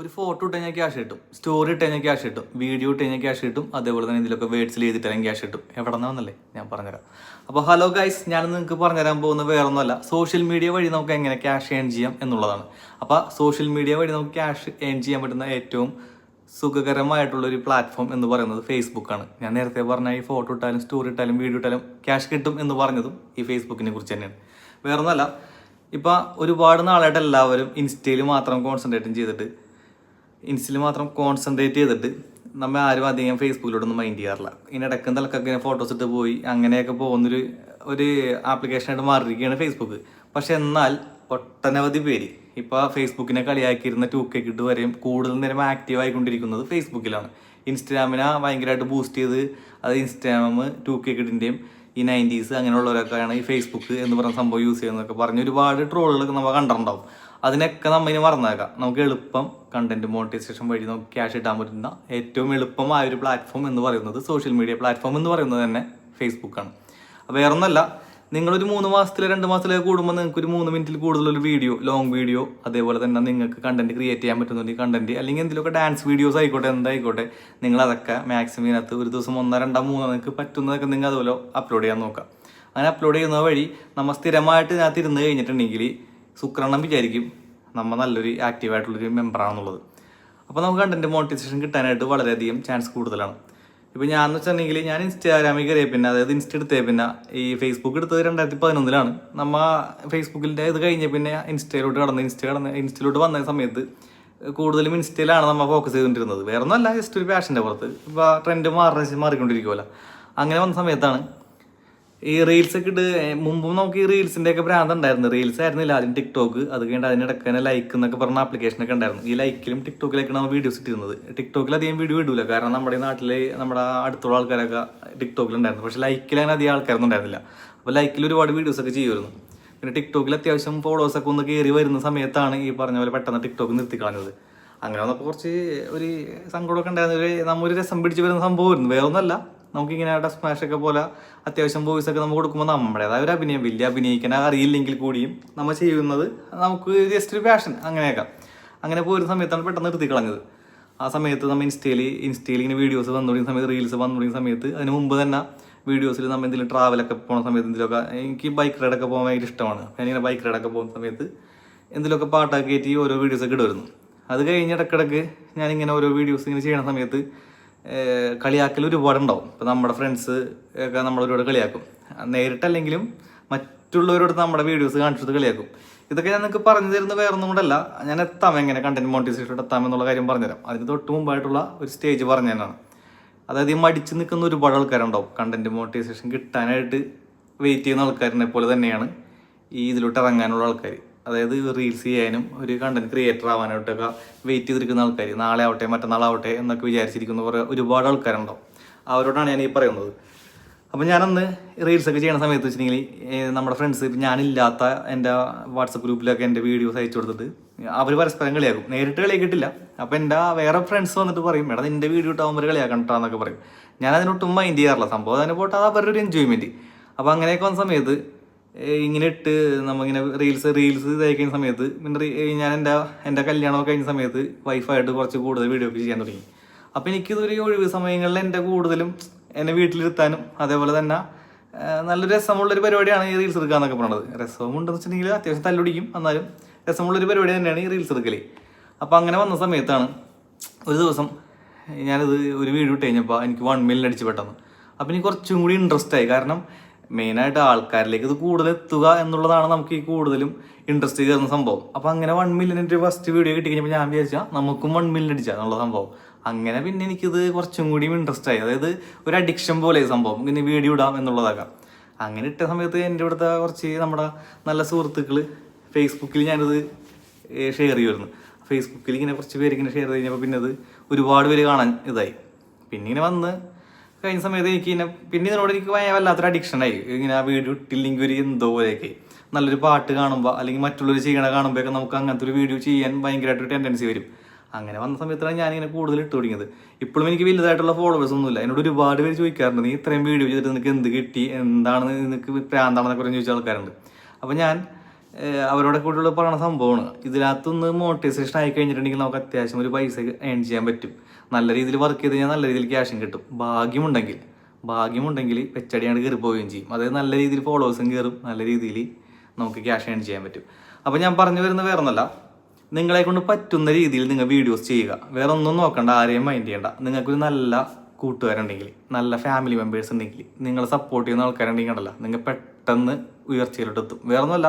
ഒരു ഫോട്ടോ ഇട്ട് കഴിഞ്ഞാൽ ക്യാഷ് കിട്ടും. സ്റ്റോറി ഇട്ട് കഴിഞ്ഞാൽ ക്യാഷ് കിട്ടും. വീഡിയോ ഇട്ട് കഴിഞ്ഞാൽ ക്യാഷ് കിട്ടും. അതേപോലെ തന്നെ ഇതിലൊക്കെ വേർഡ്സിൽ ചെയ്തിട്ടാലും ക്യാഷ് കിട്ടും. എവിടെ നിന്നാണെന്നല്ലേ ഞാൻ പറഞ്ഞുതരാം. അപ്പോൾ ഹലോ ഗൈസ് ഞാൻ നിങ്ങൾക്ക് പറഞ്ഞുതരാൻ പോകുന്നത് വേറെ ഒന്നുമല്ല സോഷ്യൽ മീഡിയ വഴി നമുക്ക് എങ്ങനെ ക്യാഷ് ഏൺ ചെയ്യാം എന്നുള്ളതാണ്. അപ്പോൾ സോഷ്യൽ മീഡിയ വഴി നമുക്ക് ക്യാഷ് ഏൺ ചെയ്യാൻ പറ്റുന്ന ഏറ്റവും സുഖകരമായിട്ടുള്ള ഒരു പ്ലാറ്റ്ഫോം എന്ന് പറയുന്നത് ഫേസ്ബുക്കാണ് ഞാൻ നേരത്തെ പറഞ്ഞ ഈ ഫോട്ടോ ഇട്ടാലും സ്റ്റോറി ഇട്ടാലും വീഡിയോ ഇട്ടാലും ക്യാഷ് കിട്ടും എന്ന് പറഞ്ഞതും ഈ ഫേസ്ബുക്കിനെ കുറിച്ച് തന്നെയാണ്. വേറൊന്നുമല്ല ഇപ്പം ഒരുപാട് നാളായിട്ട് എല്ലാവരും ഇൻസ്റ്റയിൽ മാത്രം കോൺസെൻട്രേറ്റും ചെയ്തിട്ട് ഇൻസ്റ്റയിൽ മാത്രം കോൺസെൻട്രേറ്റ് ചെയ്തിട്ട് നമ്മൾ ആരും അധികം ഫേസ്ബുക്കിലോട്ടൊന്നും മൈൻഡ് ചെയ്യാറില്ല. ഇനി ഇടക്കും തലക്കൊക്കെ ഇങ്ങനെ ഫോട്ടോസ് ഇട്ട് പോയി അങ്ങനെയൊക്കെ പോകുന്നൊരു ഒരു ആപ്ലിക്കേഷനായിട്ട് മാറിയിരിക്കുകയാണ് ഫേസ്ബുക്ക് പക്ഷെ എന്നാൽ ഒട്ടനവധി പേര് ഇപ്പോൾ ഫേസ്ബുക്കിനെ കളിയാക്കിയിരുന്ന ടു കെ കിട്ട് വരെയും കൂടുതൽ നേരം ആക്റ്റീവ് ആയിക്കൊണ്ടിരിക്കുന്നത് ഫേസ്ബുക്കിലാണ് ഇൻസ്റ്റാഗ്രാമിനെ ഭയങ്കരമായിട്ട് ബൂസ്റ്റ് ചെയ്ത് അത് ഇൻസ്റ്റാഗ്രാം ടു കെ കിഡിന്റെയും ഈ നയന്റീസ് അങ്ങനെയുള്ളവരൊക്കെയാണ് ഈ ഫേസ്ബുക്ക് എന്ന് പറഞ്ഞ സംഭവം യൂസ് ചെയ്യുന്നതൊക്കെ പറഞ്ഞ് ഒരുപാട് ട്രോളുകളൊക്കെ നമ്മൾ കണ്ടിട്ടുണ്ടാവും. അതിനൊക്കെ നമ്മൾ ഇനി മറന്നേക്കാം. നമുക്ക് എളുപ്പം കണ്ടന്റ് മോണിറ്റൈസേഷൻ വഴി നമുക്ക് ക്യാഷ് ഇടാൻ പറ്റുന്ന ഏറ്റവും എളുപ്പമായ ഒരു പ്ലാറ്റ്ഫോം എന്ന് പറയുന്നത് സോഷ്യൽ മീഡിയ പ്ലാറ്റ്ഫോം എന്ന് പറയുന്നത് തന്നെ ഫേസ്ബുക്കാണ് വേറെ ഒന്നല്ല നിങ്ങളൊരു മൂന്ന് മാസത്തിലെ രണ്ട് മാസത്തിലെ കൂടുമ്പോൾ നിങ്ങൾക്ക് ഒരു മൂന്ന് മിനിറ്റിൽ കൂടുതലൊരു വീഡിയോ ലോങ് വീഡിയോ അതേപോലെ തന്നെ നിങ്ങൾക്ക് കണ്ടന്റ് ക്രിയേറ്റ് ചെയ്യാൻ പറ്റുന്നുണ്ട് കണ്ടന്റ് അല്ലെങ്കിൽ എന്തെങ്കിലുമൊക്കെ ഡാൻസ് വീഡിയോസ് ആയിക്കോട്ടെ എന്തായിക്കോട്ടെ നിങ്ങൾ അതൊക്കെ മാക്സിമം ഇതിനകത്ത് ഒരു ദിവസം ഒന്നോ രണ്ടോ മൂന്നോ നിങ്ങൾക്ക് പറ്റുന്നതൊക്കെ നിങ്ങൾ അതുപോലെ അപ്ലോഡ് ചെയ്യാൻ നോക്കാം. അങ്ങനെ അപ്ലോഡ് ചെയ്യുന്ന വഴി നമ്മൾ സ്ഥിരമായിട്ട് ഇതിനകത്ത് ഇരുന്ന് കഴിഞ്ഞിട്ടുണ്ടെങ്കിൽ ശുക്രണ്ണം വിചാരിക്കും നമ്മൾ നല്ലൊരു ആക്റ്റീവായിട്ടുള്ളൊരു മെമ്പറാണെന്നുള്ളത് അപ്പോൾ നമുക്ക് കണ്ടന്റ് മോണിറ്റൈസേഷൻ കിട്ടാനായിട്ട് വളരെയധികം ചാൻസ് കൂടുതലാണ്. ഇപ്പോൾ ഞാൻ എന്ന് വെച്ചിട്ടുണ്ടെങ്കിൽ ഞാൻ ഇൻസ്റ്റാഗ്രാമിൽ കയറിയ പിന്നെ അതായത് ഇൻസ്റ്റ എടുത്തേ പിന്നെ ഈ ഫേസ്ബുക്ക് എടുത്തത് രണ്ടായിരത്തി പതിനൊന്നിലാണ് നമ്മ ഫേസ്ബുക്കിന്റെ ഇത് കഴിഞ്ഞ പിന്നെ ഇൻസ്റ്റയിലോട്ട് കടന്ന് ഇൻസ്റ്റ കടന്ന് ഇൻസ്റ്റയിലോട്ട് വന്ന സമയത്ത് കൂടുതലും ഇൻസ്റ്റയിലാണ് നമ്മൾ ഫോക്കസ് ചെയ്തുകൊണ്ടിരുന്നത് വേറെ ഒന്നല്ല ജസ്റ്റ് ഒരു പാഷന്റെ പുറത്ത്. ഇപ്പോൾ ട്രെൻഡ് മാറി മാറിക്കൊണ്ടിരിക്കുമല്ലോ അങ്ങനെ വന്ന സമയത്താണ് ഈ റീൽസ് ഒക്കെ ഇട്ട് മുമ്പും നമുക്ക് ഈ റീൽസിന്റെ ഒക്കെ ഭ്രാന്ത് ഉണ്ടായിരുന്നു. റീൽസ് ആയിരുന്നില്ല ആദ്യം ടിക്ടോക്ക് അത് കഴിഞ്ഞിട്ട് അതിനിടയ്ക്ക് തന്നെ ലൈക്ക് എന്നൊക്കെ പറഞ്ഞ ആപ്ലിക്കേഷൻ ഒക്കെ ഉണ്ടായിരുന്നു. ഈ ലൈക്കിലും ടിക്ടോക്കിലൊക്കെ നമ്മൾ വീഡിയോസ് ഇട്ടിരുന്നത്. ടിക്ടോക്കിൽ അധികം വീഡിയോ ഇടൂല. കാരണം നമ്മുടെ ഈ നാട്ടിലെ നമ്മുടെ അടുത്തുള്ള ആൾക്കാരൊക്കെ ടിക്ടോക്കിൽ ഉണ്ടായിരുന്നു. പക്ഷെ ലൈക്കിൽ അങ്ങനെ അധികം ആൾക്കാരൊന്നും ഉണ്ടായിരുന്നില്ല. അപ്പോൾ ലൈക്കിൽ ഒരുപാട് വീഡിയോസ് ഒക്കെ ചെയ്യുമായിരുന്നു. പിന്നെ ടിക്ടോക്കിൽ അത്യാവശ്യം ഫോളോവേഴ്സ് ഒക്കെ ഒന്ന് കയറി വരുന്ന സമയത്താണ് ഈ പറഞ്ഞ പോലെ പെട്ടെന്ന് ടിക്ടോക്ക് നിർത്തി കളഞ്ഞത് അങ്ങനെ വന്നപ്പോൾ കുറച്ച് ഒരു സങ്കടമൊക്കെ ഉണ്ടായിരുന്ന. ഒരു നമ്മൊരു രസം പിടിച്ച് വരുന്ന സംഭവമായിരുന്നു. വേറെ ഒന്നല്ല നമുക്കിങ്ങനെ ഒക്കെ പോലെ അത്യാവശ്യം വോയിസ് ഒക്കെ നമുക്ക് കൊടുക്കുമ്പോൾ നമ്മുടേതായ ഒരു അഭിനയം വലിയ അഭിനയിക്കാൻ അറിയില്ലെങ്കിൽ കൂടിയും നമ്മൾ ചെയ്യുന്നത് നമുക്ക് ജസ്റ്റ് ഒരു പാഷൻ അങ്ങനെയൊക്കെ. അങ്ങനെ പോയൊരു സമയത്താണ് പെട്ടെന്ന് നിർത്തി കളഞ്ഞത്. ആ സമയത്ത് നമ്മൾ ഇൻസ്റ്റയിൽ ഇൻസ്റ്റയിൽ ഇങ്ങനെ വീഡിയോസ് വന്നു തുടങ്ങിയ സമയത്ത് റീൽസ് വന്നു തുടങ്ങിയ സമയത്ത് അതിന് മുമ്പ് തന്നെ വീഡിയോസിൽ നമ്മൾ എന്തെങ്കിലും ട്രാവലൊക്കെ പോകുന്ന സമയത്ത് എന്തെങ്കിലുമൊക്കെ എനിക്ക് ബൈക്ക് റൈഡൊക്കെ പോകാൻ ഭയങ്കര ഇഷ്ടമാണ്. ഞാനിങ്ങനെ ബൈക്ക് റൈഡൊക്കെ പോകുന്ന സമയത്ത് എന്തെങ്കിലുമൊക്കെ പാട്ടൊക്കെ കയറ്റി ഓരോ വീഡിയോസൊക്കെ ഇടുമായിരുന്നു. അത് കഴിഞ്ഞ് ഇടക്കിടക്ക് ഞാനിങ്ങനെ ഓരോ വീഡിയോസ് ഇങ്ങനെ ചെയ്യണ സമയത്ത് കളിയാക്കൽ ഒരുപാടുണ്ടാവും. ഇപ്പം നമ്മുടെ ഫ്രണ്ട്സ് ഒക്കെ നമ്മളൊരുപാട് കളിയാക്കും. നേരിട്ടല്ലെങ്കിലും മറ്റുള്ളവരോട് നമ്മുടെ വീഡിയോസ് കാണിച്ചിട്ട് കളിയാക്കും. ഇതൊക്കെ ഞാൻ നിങ്ങൾക്ക് പറഞ്ഞു തരുന്നത് വേറെ ഒന്നും കൊണ്ടല്ല. ഞാൻ എത്താം എങ്ങനെ കണ്ടന്റ് മോണിറ്റൈസേഷൻ എത്താം എന്നുള്ള കാര്യം പറഞ്ഞുതരാം. അതിന് തൊട്ട് മുമ്പായിട്ടുള്ള ഒരു സ്റ്റേജ് പറഞ്ഞു തന്നെയാണ് അതായത് ഈ മടിച്ച് നിൽക്കുന്ന ഒരുപാട് ആൾക്കാരുണ്ടാവും. കണ്ടന്റ് മോണിറ്റൈസേഷൻ കിട്ടാനായിട്ട് വെയിറ്റ് ചെയ്യുന്ന ആൾക്കാരിനെ പോലെ തന്നെയാണ് ഈ ഇതിലോട്ട് ഇറങ്ങാനുള്ള ആൾക്കാർ അതായത് റീൽസ് ചെയ്യാനും ഒരു കണ്ടന്റ് ക്രിയേറ്റർ ആവാനായിട്ടൊക്കെ വെയിറ്റ് ചെയ്തിരിക്കുന്ന ആൾക്കാർ നാളെ ആവട്ടെ മറ്റന്നാളാവട്ടെ എന്നൊക്കെ വിചാരിച്ചിരിക്കുന്ന കുറേ ഒരുപാട് ആൾക്കാരുണ്ടാവും അവരോടാണ് ഞാൻ ഈ പറയുന്നത്. അപ്പം ഞാനന്ന് റീൽസൊക്കെ ചെയ്യണ സമയത്ത് വെച്ചിട്ടുണ്ടെങ്കിൽ നമ്മുടെ ഫ്രണ്ട്സ് ഞാനില്ലാത്ത എന്റെ വാട്സപ്പ് ഗ്രൂപ്പിലൊക്കെ എന്റെ വീഡിയോസ് അയച്ചു കൊടുത്തിട്ട് അവർ പരസ്പരം കളിയാക്കും. നേരിട്ട് കളിയാക്കിയിട്ടില്ല. അപ്പം എന്റെ വേറെ ഫ്രണ്ട്സ് വന്നിട്ട് പറയും എടാ നിന്റെ വീഡിയോ ഇട്ടാകുമ്പോൾ കേട്ടോ എന്നൊക്കെ പറയും. ഞാൻ അതിനൊട്ടും മൈൻഡ് ചെയ്യാറില്ല. സംഭവം അതിനെ പോട്ടെ അത് അവരുടെ ഒരു എൻജോയ്മെന്റ് അപ്പോൾ അങ്ങനെയൊക്കെ വന്ന സമയത്ത് ഇങ്ങനെ ഇട്ട് നമ്മളിങ്ങനെ റീൽസ് റീൽസ് തയ്ക്കുന്ന സമയത്ത് പിന്നെ ഞാൻ എന്റെ എന്റെ കല്യാണമൊക്കെ കഴിഞ്ഞ സമയത്ത് വൈഫായിട്ട് കുറച്ച് കൂടുതൽ വീഡിയോ ഒക്കെ ചെയ്യാൻ തുടങ്ങി. അപ്പോൾ എനിക്കിതൊരു ഒഴിവ് സമയങ്ങളിൽ എന്റെ കൂടുതലും എന്നെ വീട്ടിലിരുത്താനും അതേപോലെ തന്നെ നല്ല രസമുള്ളൊരു പരിപാടിയാണ് ഈ റീൽസ് എടുക്കുക എന്നൊക്കെ പറയുന്നത് രസമുണ്ടെന്ന് വെച്ചിട്ടുണ്ടെങ്കിൽ അത്യാവശ്യം തല്ലുടിക്കും എന്നാലും രസമുള്ളൊരു പരിപാടി തന്നെയാണ് ഈ റീൽസ് എടുക്കൽ അപ്പോൾ അങ്ങനെ വന്ന സമയത്താണ് ഒരു ദിവസം ഞാനിത് ഒരു വീഡിയോ ഇട്ട് കഴിഞ്ഞപ്പോൾ എനിക്ക് വൺ മില്യൺ അടിച്ച് പെട്ടെന്ന്. അപ്പോൾ എനിക്ക് കുറച്ചും കൂടി ഇൻട്രസ്റ്റ് ആയി. കാരണം മെയിനായിട്ട് ആൾക്കാരിലേക്ക് ഇത് കൂടുതൽ എത്തുക എന്നുള്ളതാണ് നമുക്ക് ഈ കൂടുതലും ഇൻട്രസ്റ്റ് തരുന്ന സംഭവം. അപ്പോൾ അങ്ങനെ വൺ മില്യണിന്റെ ഫസ്റ്റ് വീഡിയോ കിട്ടി കഴിഞ്ഞപ്പോൾ ഞാൻ വിചാരിച്ചാൽ നമുക്കും വൺ മില്യൺ അടിച്ചാൽ എന്നുള്ള സംഭവം. അങ്ങനെ പിന്നെ എനിക്കിത് കുറച്ചും കൂടിയും ഇൻട്രസ്റ്റ് ആയി. അതായത് ഒരു അഡിക്ഷൻ പോലെ സംഭവം. ഇങ്ങനെ വീഡിയോ ഇടാം എന്നുള്ളതാക്കാം. അങ്ങനെ ഇട്ട സമയത്ത് എന്റെ ഇവിടുത്തെ കുറച്ച് നമ്മുടെ നല്ല സുഹൃത്തുക്കൾ ഫേസ്ബുക്കിൽ ഞാനിത് ഷെയർ ചെയ്യുമായിരുന്നു ഫേസ്ബുക്കിൽ ഇങ്ങനെ കുറച്ച് പേര് ഇങ്ങനെ ഷെയർ കഴിഞ്ഞപ്പോൾ പിന്നെ അത് ഒരുപാട് പേര് കാണാൻ ഇതായി. പിന്നെ ഇങ്ങനെ വന്ന് കഴിഞ്ഞ സമയത്ത് എനിക്ക് ഇങ്ങനെ പിന്നെ ഇതിനോട് എനിക്ക് വല്ലാത്തൊരു അഡിക്ഷനായി ഇങ്ങനെ ആ വീഡിയോ ഇട്ടില്ലെങ്കിൽ ഒരു എന്തോ പോലെയൊക്കെ. നല്ലൊരു പാട്ട് കാണുമ്പോൾ അല്ലെങ്കിൽ മറ്റുള്ളവർ ചെയ്യണ കാണുമ്പോഴൊക്കെ നമുക്ക് അങ്ങനത്തെ ഒരു വീഡിയോ ചെയ്യാൻ ഭയങ്കരമായിട്ടൊരു ടെൻഡൻസി വരും. അങ്ങനെ വന്ന സമയത്താണ് ഞാനിങ്ങനെ കൂടുതൽ ഇട്ട് തുടങ്ങിയത്. ഇപ്പോഴും എനിക്ക് വലുതായിട്ടുള്ള ഫോളോവേഴ്സ് ഒന്നുമില്ല. എന്നോട് ഒരുപാട് പേര് ചോദിക്കാറുണ്ട് നീ ഇത്രയും വീഡിയോ ചെയ്തിട്ട് നിനക്ക് എന്ത് കിട്ടി? എന്താണ് നിനക്ക് പ്രാന്താണെന്നൊക്കെ പറഞ്ഞ് ചോദിച്ച ആൾക്കാരുണ്ട്. അപ്പോൾ ഞാൻ അവരോടെ കൂടെയുള്ള പറയുന്ന സംഭവമാണ്. ഇതിനകത്തുനിന്ന് മോട്ടിവേഷൻ ആയി കഴിഞ്ഞിട്ടുണ്ടെങ്കിൽ നമുക്ക് അത്യാവശ്യം ഒരു പൈസ ഏൺ ചെയ്യാൻ പറ്റും. നല്ല രീതിയിൽ വർക്ക് ചെയ്ത് കഴിഞ്ഞാൽ നല്ല രീതിയിൽ ക്യാഷും കിട്ടും. ഭാഗ്യമുണ്ടെങ്കിൽ ഭാഗ്യമുണ്ടെങ്കിൽ വെച്ചടിയാണ് കയറി പോവുകയും ചെയ്യും. അതായത് നല്ല രീതിയിൽ ഫോളോവേഴ്സും കയറും. നല്ല രീതിയിൽ നമുക്ക് ക്യാഷ് ഏൺ ചെയ്യാൻ പറ്റും. അപ്പോൾ ഞാൻ പറഞ്ഞു വരുന്നത് വേറെ ഒന്നല്ല നിങ്ങളെ കൊണ്ട് പറ്റുന്ന രീതിയിൽ നിങ്ങൾ വീഡിയോസ് ചെയ്യുക. വേറെ ഒന്നും നോക്കണ്ട. ആരെയും മൈൻഡ് ചെയ്യണ്ട. നിങ്ങൾക്കൊരു നല്ല കൂട്ടുകാരുണ്ടെങ്കിൽ നല്ല ഫാമിലി മെമ്പേഴ്സ് ഉണ്ടെങ്കിൽ നിങ്ങളെ സപ്പോർട്ട് ചെയ്യുന്ന ആൾക്കാരുണ്ടെങ്കിൽ ഉണ്ടല്ല നിങ്ങൾ പെട്ടെന്ന് ഉയർച്ചയിലോട്ട് എത്തും വേറെ ഒന്നുമല്ല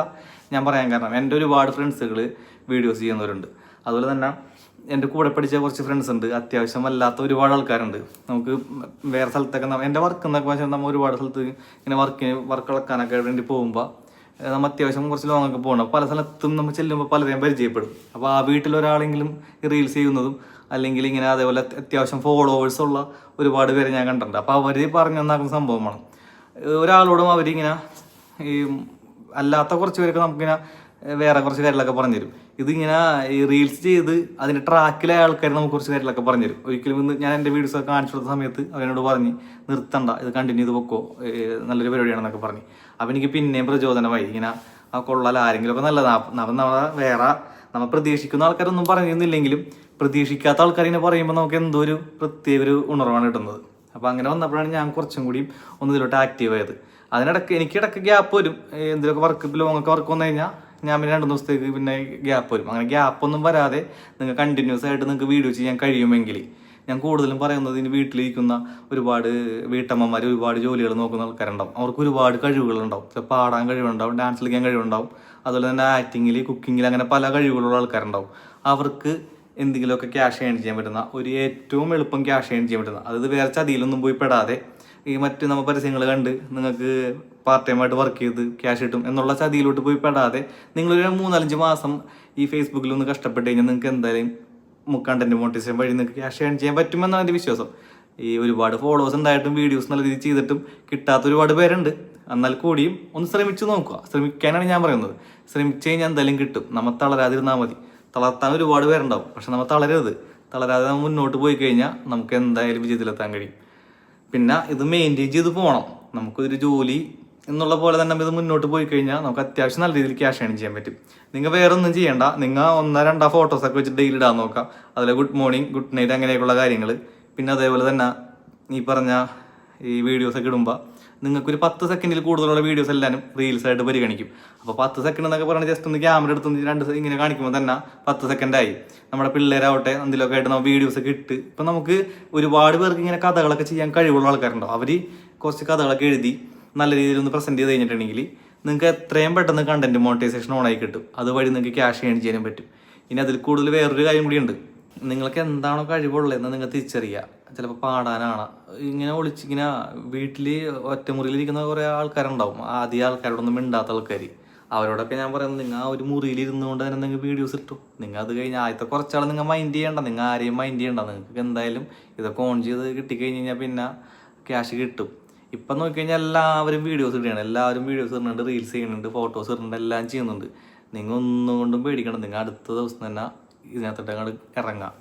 ഞാൻ പറയാൻ കാരണം എന്റെ ഒരുപാട് ഫ്രണ്ട്സുകൾ വീഡിയോസ് ചെയ്യുന്നവരുണ്ട്. അതുപോലെ തന്നെ എന്റെ കൂടെ പഠിച്ച കുറച്ച് ഫ്രണ്ട്സ് ഉണ്ട് അത്യാവശ്യം അല്ലാത്ത ഒരുപാട് ആൾക്കാരുണ്ട്. നമുക്ക് വേറെ സ്ഥലത്തൊക്കെ എന്റെ വർക്ക് എന്നൊക്കെ വെച്ചാൽ നമ്മൾ ഒരുപാട് സ്ഥലത്ത് ഇങ്ങനെ വർക്കിന് വർക്ക് ഇളക്കാനൊക്കെ വേണ്ടി പോകുമ്പോൾ നമ്മൾ അത്യാവശ്യം കുറച്ച് ലോങ്ങൊക്കെ പോകണം പല സ്ഥലത്തും നമ്മൾ ചെല്ലുമ്പോൾ പലരെയും പരിചയപ്പെടും. അപ്പോൾ ആ വീട്ടിലൊരാളെങ്കിലും റീൽസ് ചെയ്യുന്നതും അല്ലെങ്കിൽ ഇങ്ങനെ അതേപോലെ അത്യാവശ്യം ഫോളോവേഴ്സ് ഉള്ള ഒരുപാട് പേര് ഞാൻ കണ്ടിട്ടുണ്ട്. അപ്പോൾ അവർ പറഞ്ഞു തന്നാക്കുന്ന സംഭവമാണ് ഒരാളോടും അവരിങ്ങനെ ഈ അല്ലാത്ത കുറച്ച് പേരൊക്കെ നമുക്കിങ്ങനെ വേറെ കുറച്ച് കാര്യങ്ങളൊക്കെ പറഞ്ഞു തരും ഇതിങ്ങനെ ഈ റീൽസ് ചെയ്ത് അതിന്റെ ട്രാക്കിലെ ആൾക്കാർ നമുക്ക് കുറച്ച് കാര്യങ്ങളൊക്കെ പറഞ്ഞു തരും ഒരിക്കലും ഇന്ന് ഞാൻ എന്റെ വീഡിയോസ് ഒക്കെ കാണിച്ചു കൊടുത്ത സമയത്ത് അവനോട് പറഞ്ഞ് നിർത്തണ്ട ഇത് കണ്ടിന്യൂ ചെയ്ത് പൊക്കോ നല്ലൊരു പരിപാടിയാണെന്നൊക്കെ പറഞ്ഞ്. അപ്പം എനിക്ക് പിന്നെയും പ്രചോദനമായി. ഇങ്ങനെ ആ കൊള്ളാൽ ആരെങ്കിലും ഒക്കെ നല്ലതാണ് നമ്മൾ വേറെ നമ്മൾ പ്രതീക്ഷിക്കുന്ന ആൾക്കാരൊന്നും പറയുന്നില്ലെങ്കിലും പ്രതീക്ഷിക്കാത്ത ആൾക്കാരിങ്ങനെ പറയുമ്പോൾ നമുക്ക് എന്തോ ഒരു പ്രത്യേക ഒരു ഉണർവാണ് കിട്ടുന്നത്. അപ്പോൾ അങ്ങനെ വന്നപ്പോഴാണ് ഞാൻ കുറച്ചും കൂടി ഒന്ന് ഇതിലോട്ട് ആക്റ്റീവ് ആയത്. എനിക്കിടയ്ക്ക് ഗ്യാപ്പ് വരും. എന്തെങ്കിലുമൊക്കെ വർക്ക് ലോങ്ങൊക്കെ വർക്ക് വന്നു കഴിഞ്ഞാൽ ഞാൻ പിന്നെ രണ്ട് ദിവസത്തേക്ക് പിന്നെ ഗ്യാപ്പ് വരും. അങ്ങനെ ഗ്യാപ്പ് ഒന്നും വരാതെ നിങ്ങൾ കണ്ടിന്യൂസ് ആയിട്ട് നിങ്ങൾക്ക് വീഡിയോ ചെയ്യാൻ കഴിയുമെങ്കിൽ ഞാൻ കൂടുതലും പറയുന്നത് ഇനി വീട്ടിലിരിക്കുന്ന ഒരുപാട് വീട്ടമ്മമാർ ഒരുപാട് ജോലികൾ നോക്കുന്ന ആൾക്കാരുണ്ടാവും. അവർക്ക് ഒരുപാട് കഴിവുകളുണ്ടാവും. ചിലപ്പോൾ പാടാൻ കഴിവുണ്ടാവും ഡാൻസ് കളിക്കാൻ കഴിവുണ്ടാവും. അതുപോലെ തന്നെ ആക്ടിങ്ങിൽ കുക്കിങ്ങിൽ അങ്ങനെ പല കഴിവുകളുള്ള ആൾക്കാരുണ്ടാവും. അവർക്ക് എന്തെങ്കിലുമൊക്കെ ക്യാഷ് ഏൺ ചെയ്യാൻ പറ്റുന്ന ഒരു ഏറ്റവും എളുപ്പം ക്യാഷ് ഏൺ ചെയ്യാൻ പറ്റുന്ന അതായത് വേറെ ചതിയിലൊന്നും പോയി പെടാതെ ഈ മറ്റ് നമ്മൾ പരസ്യങ്ങൾ കണ്ട് നിങ്ങൾക്ക് പാർട്ട് ടൈമായിട്ട് വർക്ക് ചെയ്ത് ക്യാഷ് കിട്ടും എന്നുള്ള ചതിയിലോട്ട് പോയി പെടാതെ നിങ്ങളൊരു മൂന്നാലഞ്ച് മാസം ഈ ഫേസ്ബുക്കിൽ ഒന്ന് കഷ്ടപ്പെട്ട് കഴിഞ്ഞാൽ നിങ്ങൾക്ക് എന്തായാലും കണ്ടന്റ് മോട്ടിവേഷൻ വഴി നിങ്ങൾക്ക് ക്യാഷ് ഏൺ ചെയ്യാൻ പറ്റുമെന്നാണ് എന്റെ വിശ്വാസം. ഈ ഒരുപാട് ഫോളോവേഴ്സ് ഉണ്ടായിട്ടും വീഡിയോസ് നല്ല രീതിയിൽ ചെയ്തിട്ടും കിട്ടാത്ത ഒരുപാട് പേരുണ്ട്. എന്നാൽ കൂടിയും ഒന്ന് ശ്രമിച്ചു നോക്കുക. ശ്രമിക്കാനാണ് ഞാൻ പറയുന്നത്. ശ്രമിച്ചു കഴിഞ്ഞാൽ എന്തായാലും കിട്ടും. നമ്മൾ തളരാതിരുന്നാൽ മതി. തളർത്താൻ ഒരുപാട് പേരുണ്ടാവും. പക്ഷെ നമ്മൾ തളരരുത്. തളരാതെ നമ്മൾ മുന്നോട്ട് പോയി കഴിഞ്ഞാൽ നമുക്ക് എന്തായാലും വിജയത്തിലെത്താൻ കഴിയും. പിന്നെ ഇത് മെയിന്റെയിൻ ചെയ്ത് പോകണം നമുക്കൊരു ജോലി എന്നുള്ള പോലെ തന്നെ ഇത് മുന്നോട്ട് പോയി കഴിഞ്ഞാൽ നമുക്ക് അത്യാവശ്യം നല്ല രീതിയിൽ ക്യാഷ് ഏൺ ചെയ്യാൻ പറ്റും. നിങ്ങൾ വേറെ ഒന്നും ചെയ്യണ്ട. നിങ്ങൾ ഒന്നോ രണ്ടോ ഫോട്ടോസൊക്കെ വെച്ച് ഡെയിലി ഇടാൻ നോക്കാം. അതിൽ ഗുഡ് മോർണിംഗ് ഗുഡ് നൈറ്റ് അങ്ങനെയൊക്കെയുള്ള കാര്യങ്ങൾ പിന്നെ അതേപോലെ തന്നെ ഈ പറഞ്ഞ ഈ വീഡിയോസൊക്കെ ഇടുമ്പോൾ നിങ്ങൾക്കൊരു പത്ത് സെക്കൻഡിൽ കൂടുതലുള്ള വീഡിയോസ് എല്ലാവരും റീൽസ് ആയിട്ട് പരിഗണിക്കും. അപ്പോൾ പത്ത് സെക്കൻഡ് എന്നൊക്കെ പറഞ്ഞാൽ ജസ്റ്റ് ഒന്ന് ക്യാമറ എടുത്ത് രണ്ട് ഇങ്ങനെ കാണിക്കുമ്പോൾ തന്നെ പത്ത് സെക്കൻഡായി നമ്മുടെ പിള്ളേരാവട്ടെ എന്തെങ്കിലുമൊക്കെ ആയിട്ട് നമ്മൾ വീഡിയോസ് ഒക്കെ ഇട്ട് ഇപ്പം നമുക്ക് ഒരുപാട് പേർക്ക് ഇങ്ങനെ കഥകളൊക്കെ ചെയ്യാൻ കഴിവുള്ള ആൾക്കാരുണ്ടാവും അവർ കുറച്ച് കഥകളൊക്കെ എഴുതി നല്ല രീതിയിൽ ഒന്ന് പ്രസന്റ് ചെയ്ത് കഴിഞ്ഞിട്ടുണ്ടെങ്കിൽ നിങ്ങൾക്ക് എത്രയും പെട്ടെന്ന് കണ്ടന്റ് മോണിറ്റൈസേഷൻ ഓണായി കിട്ടും. അതുവഴി നിങ്ങൾക്ക് ക്യാഷ് ഏൺ ചെയ്യാനും പറ്റും. ഇനി അതിൽ കൂടുതൽ വേറൊരു കാര്യം കൂടിയുണ്ട് നിങ്ങൾക്ക് എന്താണോ കഴിവുള്ളതെന്ന് നിങ്ങൾ തിരിച്ചറിയുക ചിലപ്പോൾ പാടാനാണ്. ഇങ്ങനെ ഒളിച്ചിങ്ങനെ വീട്ടിൽ ഒറ്റമുറിയിലിരിക്കുന്ന കുറേ ആൾക്കാരുണ്ടാവും. ആദ്യ ആൾക്കാരോടൊന്നും മിണ്ടാത്ത ആൾക്കാർ അവരോടൊക്കെ ഞാൻ പറയുന്നത് നിങ്ങൾ ആ ഒരു മുറിയിൽ ഇരുന്നുകൊണ്ട് തന്നെ നിങ്ങൾ വീഡിയോസ് ഇട്ടു. നിങ്ങൾ അത് കഴിഞ്ഞ് ആദ്യത്തെ കുറച്ചാൾ നിങ്ങൾ മൈൻഡ് ചെയ്യണ്ട. നിങ്ങൾ ആരെയും മൈൻഡ് ചെയ്യണ്ട. നിങ്ങൾക്ക് എന്തായാലും ഇതൊക്കെ ഓൺ ചെയ്ത് കിട്ടിക്കഴിഞ്ഞ് കഴിഞ്ഞാൽ പിന്നെ ക്യാഷ് കിട്ടും. ഇപ്പം നോക്കിക്കഴിഞ്ഞാൽ എല്ലാവരും വീഡിയോസ് ഇടുകയാണ്. എല്ലാവരും വീഡിയോസ് ഇടുന്നുണ്ട് റീൽസ് ചെയ്യുന്നുണ്ട് ഫോട്ടോസ് ഇടുന്നുണ്ട് എല്ലാം ചെയ്യുന്നുണ്ട്. നിങ്ങൾ ഒന്നും കൊണ്ടും പേടിക്കണം നിങ്ങൾ അടുത്ത ദിവസം തന്നെ ഇതിനകത്തോട്ട് അങ്ങോട്ട് ഇറങ്ങാം.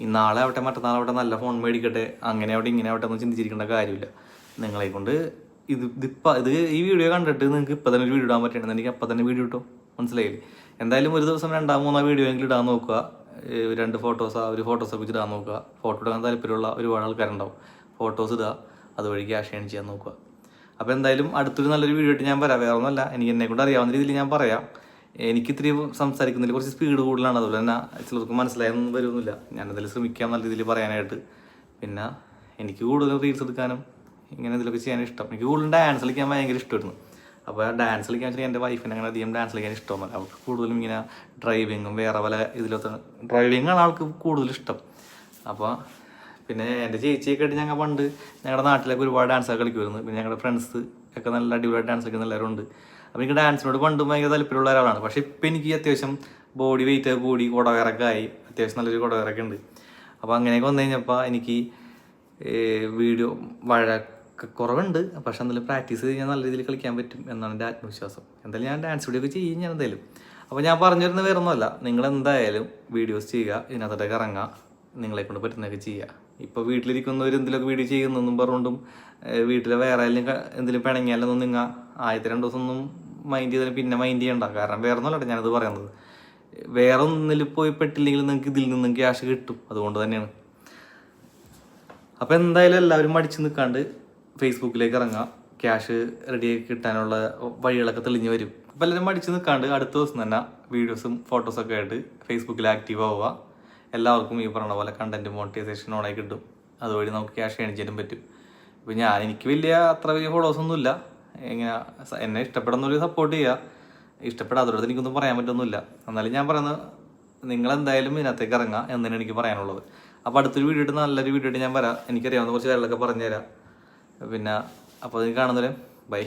ഈ നാളെ ആവട്ടെ അവിടെ നല്ല ഫോൺ മേടിക്കട്ടെ അങ്ങനെ അവിടെ ഇങ്ങനെ ആവട്ടെ എന്ന് ചിന്തിച്ചിരിക്കേണ്ട കാര്യമില്ല. നിങ്ങളെ കൊണ്ട് ഇത് ഇതിപ്പോൾ ഇത് ഈ വീഡിയോ കണ്ടിട്ട് നിങ്ങൾക്ക് ഇപ്പം തന്നെ ഒരു വീഡിയോ ഇടാൻ പറ്റണമെന്നുണ്ടെങ്കിൽ അപ്പം തന്നെ വീഡിയോ ഇട്ടോ. മനസ്സിലായില്ലേ? എന്തായാലും ഒരു ദിവസം രണ്ടാം മൂന്നാം വീഡിയോ എങ്കിലും ഇടാൻ നോക്കുക. രണ്ട് ഫോട്ടോസ് ഒരു ഫോട്ടോസ് വെച്ച് ഇടാൻ നോക്കുക. ഫോട്ടോ എടുക്കാൻ താല്പര്യമുള്ള ഒരുപാട് ആൾക്കാരുണ്ടാവും. ഫോട്ടോസ് ഇടുക അതുവഴി ക്യാഷ് ഏൺ ചെയ്യാൻ നോക്കുക. അപ്പോൾ എന്തായാലും അടുത്തൊരു നല്ലൊരു വീഡിയോ ആയിട്ട് ഞാൻ വരാം. വേറെ ഒന്നുമല്ല എനിക്ക് എന്നെ കൊണ്ട് അറിയാവുന്ന രീതിയിൽ ഞാൻ പറയാം. എനിക്ക് ഇത്തിരി സംസാരിക്കുന്നതിൽ കുറച്ച് സ്പീഡ് കൂടുതലാണ്. അതുപോലെ തന്നെ ചിലർക്ക് മനസ്സിലായൊന്നും വരുന്നില്ല. ഞാനതിൽ ശ്രമിക്കാം നല്ല രീതിയിൽ പറയാനായിട്ട്. പിന്നെ എനിക്ക് കൂടുതൽ റീൽസ് എടുക്കാനും ഇങ്ങനെ ഇതിലൊക്കെ ചെയ്യാൻ ഇഷ്ടം. എനിക്ക് കൂടുതലും ഡാൻസ് കളിക്കാൻ ഭയങ്കര ഇഷ്ടമായിരുന്നു. അപ്പോൾ ഡാൻസ് കളിക്കാൻ വെച്ചാൽ എന്റെ വൈഫിന് അങ്ങനെ അധികം ഡാൻസ് കളിക്കാൻ ഇഷ്ടമല്ല അവൾക്ക് കൂടുതലും ഇങ്ങനെ ഡ്രൈവിങ്ങും വേറെ പല ഇതിലൊക്കെ ഡ്രൈവിങ്ങാണ് ആൾക്ക് കൂടുതൽ ഇഷ്ടം. അപ്പോൾ പിന്നെ എന്റെ ചേച്ചിയൊക്കെ ആയിട്ട് ഞങ്ങൾ പണ്ട് ഞങ്ങളുടെ നാട്ടിലൊക്കെ ഒരുപാട് ഡാൻസൊക്കെ കളിക്കുമായിരുന്നു. പിന്നെ ഞങ്ങളുടെ ഫ്രണ്ട്സ് ഒക്കെ നല്ല അടിപൊളി ഡാൻസ് കളിക്കുന്ന എല്ലാവരും ഉണ്ട്. അപ്പോൾ എനിക്ക് ഡാൻസിനോട് പണ്ടും ഭയങ്കര താല്പര്യമുള്ള ഒരാളാണ്. പക്ഷേ ഇപ്പം എനിക്ക് അത്യാവശ്യം ബോഡി വെയിറ്റ് കൂടി കുടവേറൊക്കെ ആയി. അത്യാവശ്യം നല്ലൊരു കുടവേറൊക്കെ ഉണ്ട്. അപ്പോൾ അങ്ങനെയൊക്കെ വന്നു കഴിഞ്ഞപ്പോൾ എനിക്ക് വീഡിയോ വഴക്ക് കുറവുണ്ട്. പക്ഷെ എന്തായാലും പ്രാക്ടീസ് ഞാൻ നല്ല രീതിയിൽ കളിക്കാൻ പറ്റും എന്നാണ് എന്റെ ആത്മവിശ്വാസം. എന്തായാലും ഞാൻ ഡാൻസ് വീഡിയോ ഒക്കെ ചെയ്യും ഞാൻ എന്തായാലും. അപ്പോൾ ഞാൻ പറഞ്ഞു വരുന്നത് വേറെ ഒന്നുമല്ല നിങ്ങൾ എന്തായാലും വീഡിയോസ് ചെയ്യുക ഇതിനകത്തോട്ടൊക്കെ ഇറങ്ങുക നിങ്ങളെ കൊണ്ട് പറ്റുന്നതൊക്കെ ചെയ്യുക. ഇപ്പോൾ വീട്ടിലിരിക്കുന്നവർ എന്തെങ്കിലുമൊക്കെ വീഡിയോ ചെയ്യുന്നെന്നും പറഞ്ഞുകൊണ്ടും വീട്ടിലെ വേറെ ക- എന്തെങ്കിലും പിണങ്ങിയാലൊന്നും നിങ്ങൾ ആദ്യത്തെ രണ്ട് ദിവസം ഒന്നും മൈൻഡ് ചെയ്താലും പിന്നെ മൈൻഡ് ചെയ്യണ്ട. കാരണം വേറെ ഒന്നുമല്ല ഞാനത് പറയുന്നത്. വേറെ ഒന്നിൽ പോയി പെട്ടില്ലെങ്കിൽ നിങ്ങൾക്ക് ഇതിൽ നിന്നും ക്യാഷ് കിട്ടും. അതുകൊണ്ട് തന്നെയാണ്. അപ്പോൾ എന്തായാലും എല്ലാവരും മടിച്ച് നിൽക്കാണ്ട് ഫേസ്ബുക്കിലേക്ക് ഇറങ്ങാം. ക്യാഷ് റെഡിയാക്കി കിട്ടാനുള്ള വഴികളൊക്കെ തെളിഞ്ഞു വരും. അപ്പോൾ എല്ലാവരും മടിച്ച് നിൽക്കാണ്ട് അടുത്ത ദിവസം തന്നെ വീഡിയോസും ഫോട്ടോസൊക്കെ ആയിട്ട് ഫേസ്ബുക്കിൽ ആക്റ്റീവ് ആവുക. എല്ലാവർക്കും ഈ പറഞ്ഞ പോലെ കണ്ടന്റ് മോണിറ്റൈസേഷൻ ഓണായി കിട്ടും. അതുവഴി നമുക്ക് ക്യാഷ് ഏൺ പറ്റും. ഇപ്പോൾ ഞാൻ എനിക്ക് വലിയ അത്ര വലിയ ഫോളോസ് എങ്ങനെ സ- എന്നെ ഇഷ്ടപ്പെടുന്നവർ സപ്പോർട്ട് ചെയ്യുക ഇഷ്ടപ്പെടാത്തവരടുത്ത് എനിക്കൊന്നും പറയാൻ പറ്റൊന്നുമില്ല. എന്നാലും ഞാൻ പറയുന്നത് നിങ്ങൾ എന്തായാലും ഇതിനകത്തേക്ക് ഇറങ്ങുക എന്നാണ് എനിക്ക് പറയാനുള്ളത്. അപ്പോൾ അടുത്തൊരു വീഡിയോ ഇട്ട് നല്ലൊരു വീഡിയോ ഇട്ട് ഞാൻ വരാം. എനിക്കറിയാവുന്ന കുറച്ച് കാര്യങ്ങളൊക്കെ പറഞ്ഞുതരാം. പിന്നെ അപ്പോൾ ഇത് കാണുന്നവരെ ബൈ